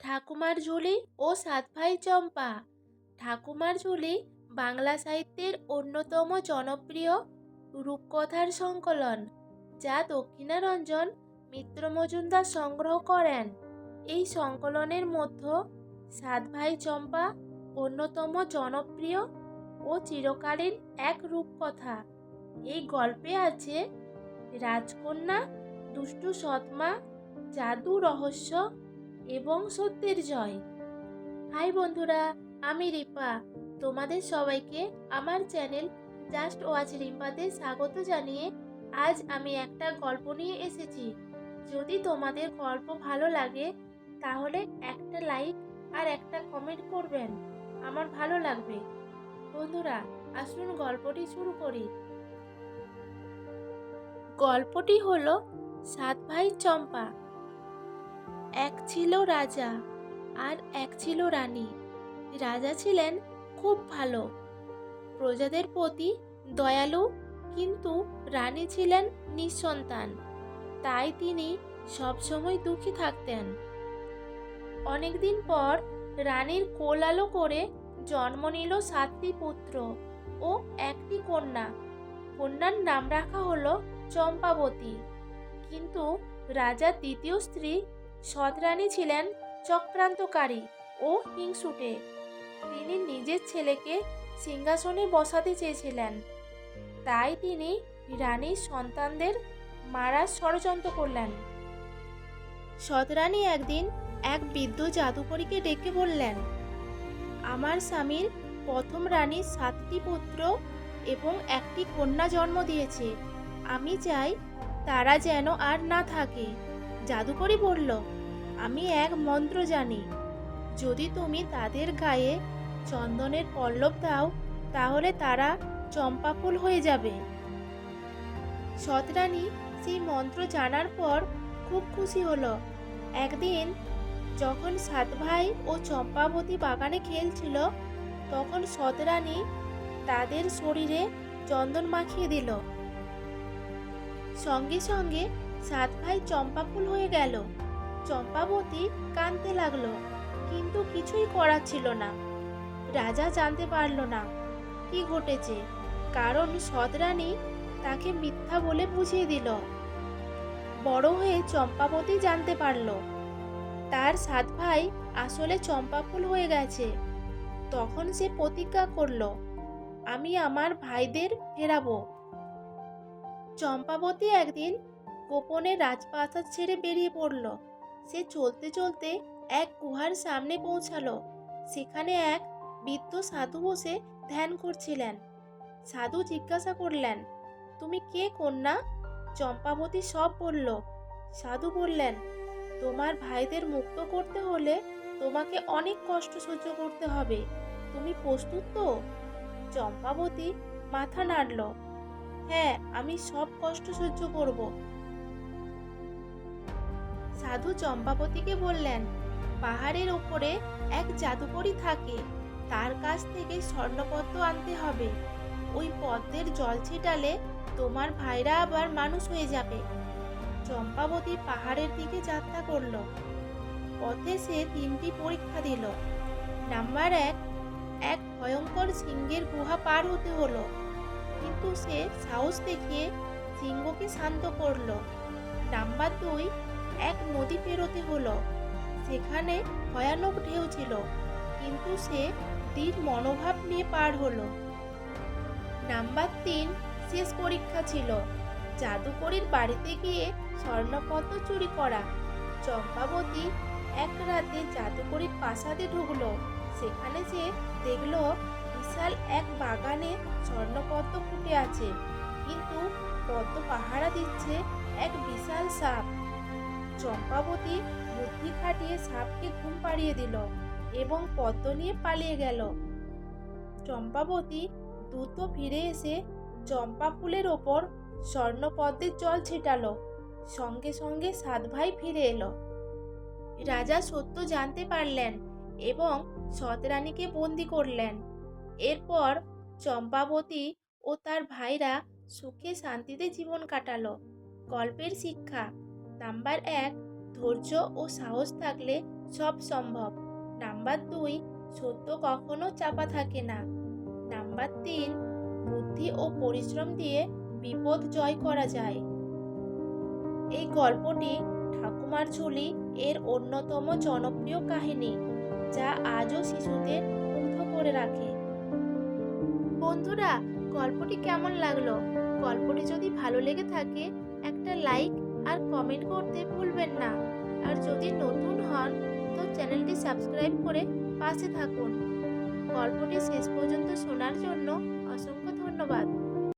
ঠাকুমার ঝুলি ও সাত ভাই চম্পা। ঠাকুমার ঝুলি বাংলা সাহিত্যের অন্যতম জনপ্রিয় রূপকথার সংকলন, যা দক্ষিণারঞ্জন মিত্র মজুমদার সংগ্রহ করেন। এই সংকলনের মধ্যে সাত ভাই চম্পা অন্যতম জনপ্রিয় ও চিরকালীন এক রূপকথা। এই গল্পে আছে রাজকন্যা, দুষ্টু সৎমা, জাদু রহস্য এবং সত্যের জয়। হাই বন্ধুরা, আমি রিপা। তোমাদের সবাইকে আমার চ্যানেল জাস্ট ওয়াচ রিম্পাতে স্বাগত জানিয়ে আজ আমি একটা গল্প নিয়ে এসেছি। যদি তোমাদের গল্প ভালো লাগে, তাহলে একটা লাইক আর একটা কমেন্ট করবেন। আমার ভালো লাগবে। বন্ধুরা, আসুন গল্পটি শুরু করি। গল্পটি হলো সাত ভাই চম্পা। এক ছিল রাজা আর এক ছিল রানী। রাজা ছিলেন খুব ভালো। প্রজাদের প্রতি দয়ালু কিন্তু রানী ছিলেন নিঃসন্তান। তাই তিনি সবসময় দুঃখী থাকতেন। অনেকদিন পর রানীর কোলালো করে জন্ম নিল সাতটি পুত্র ও একটি কন্যা। কন্যার নাম রাখা হলো চম্পাবতী। কিন্তু রাজার দ্বিতীয় স্ত্রী সৎরানী ছিলেন চক্রান্তকারী ও হিংসুটে। তিনি নিজের ছেলেকে সিংহাসনে বসাতে চেয়েছিলেন। তাই তিনি রানীর সন্তানদের মারার ষড়যন্ত্র করলেন। সদরানী একদিন এক বৃদ্ধ জাদুকরীকে ডেকে বললেন, আমার স্বামীর প্রথম রানীর সাতটি পুত্র এবং একটি কন্যা জন্ম দিয়েছে। আমি চাই তারা যেন আর না থাকে। জাদুকরি বলল, আমি এক মন্ত্র জানি। যদি তুমি তাদের গায়ে চন্দনের পল্লব দাও, তাহলে তারা চম্পা ফুল হয়ে যাবে সতরানী সেই মন্ত্র জানার পর খুব খুশি হলো। একদিন যখন সাত ভাই ও চম্পাবতী বাগানে খেলছিল, তখন সতরানী তাদের শরীরে চন্দন মাখিয়ে দিল। সঙ্গে সঙ্গে সাত ভাই চম্পা ফুল হয়ে গেল। চম্পাবতী কাঁদতে লাগল, কিন্তু কিছুই করার ছিল না। রাজা জানতে পারল না কি ঘটেছে। কারণ সদরানী তাকে মিথ্যা বলে বুঝিয়ে দিল। বড় হয়ে চম্পাবতী জানতে পারল, তার সাত ভাই আসলে চম্পা ফুল হয়ে গেছে। তখন সে প্রতিজ্ঞা করল, আমি আমার ভাইদের ফেরাবো। চম্পাবতী একদিন গোপনে রাজপ্রাসাদ ছেড়ে বেরিয়ে পড়ল। সে চলতে চলতে এক গুহার সামনে পৌঁছালো। সেখানে এক বৃদ্ধ সাধু বসে ধ্যান করছিলেন। সাধু জিজ্ঞাসা করলেন, তুমি কে কন্যা? চম্পাবতী সব বলল, সাধু বললেন, তোমার ভাইদের মুক্ত করতে হলে তোমাকে অনেক কষ্ট সহ্য করতে হবে। তুমি প্রস্তুত তো? চম্পাবতী মাথা নাড়ল হ্যাঁ আমি সব কষ্ট সহ্য করব। সাধু চম্পাবতীকে বললেন, পাহাড়ের ওপরে এক জাদুকরি থাকে, তার কাছ থেকে স্বর্ণপদ্ম আনতে হবে। ওই পদ্মের জল ছিটালে তোমার ভাইরা আবার মানুষ হয়ে যাবে। চম্পাবতী পাহাড়ের দিকে যাত্রা করল। পথে সে তিনটি পরীক্ষা দিল। নাম্বার এক এক ভয়ঙ্কর সিংহের গুহা পার হতে হলো। কিন্তু সে সাহস দেখিয়ে সিংহকে শান্ত করল। নাম্বার দুই এক নদী পেরোতে হলো। সেখানে ভয়ানক ঢেউ ছিল, কিন্তু সে দৃঢ় মনোভাব নিয়ে পার হলো। নাম্বার তিন, শেষ পরীক্ষা ছিল। জাদুকরির বাড়িতে গিয়ে স্বর্ণপদ্ম চুরি করা। চম্পাবতী এক রাতে জাদুকরির প্রাসাদে ঢুকলো। সেখানে সে দেখল বিশাল এক বাগানে স্বর্ণপদ্ম ফুটে আছে, কিন্তু পদ্ম পাহারা দিচ্ছে এক বিশাল সাপ। চম্পাবতী বুদ্ধি খাটিয়ে সাপকে ঘুম পাড়িয়ে দিল এবং পদ্ম নিয়ে পালিয়ে গেল। চম্পাবতী দ্রুত ফিরে এসে চম্পা ফুলের ওপর স্বর্ণপদ্মের জল ছিটালো। সঙ্গে সঙ্গে সাত ভাই ফিরে এলো। রাজা সত্য জানতে পারলেন এবং সতরানীকে বন্দি করলেন। এরপর চম্পাবতী ও তার ভাইরা সুখে শান্তিতে জীবন কাটালো। গল্পের শিক্ষা নাম্বার এক, ধৈর্য ও সাহস থাকলে সব সম্ভব। নাম্বার দুই, সত্য কখনো চাপা থাকে না। নাম্বার তিন, বুদ্ধি ও পরিশ্রম দিয়ে বিপদ জয় করা যায়। এই গল্পটি ঠাকুমার ঝুলি এর অন্যতম জনপ্রিয় কাহিনী, যা আজও শিশুদের মুগ্ধ করে রাখে। বন্ধুরা, গল্পটি কেমন লাগল? গল্পটি যদি ভালো লেগে থাকে, একটা লাইক আর কমেন্ট করতে ভুলবেন না। আর যদি নতুন হন, তো চ্যানেলটি সাবস্ক্রাইব করে পাশে থাকুন। গল্পটি শেষ পর্যন্ত শোনার জন্য অসংখ্য ধন্যবাদ।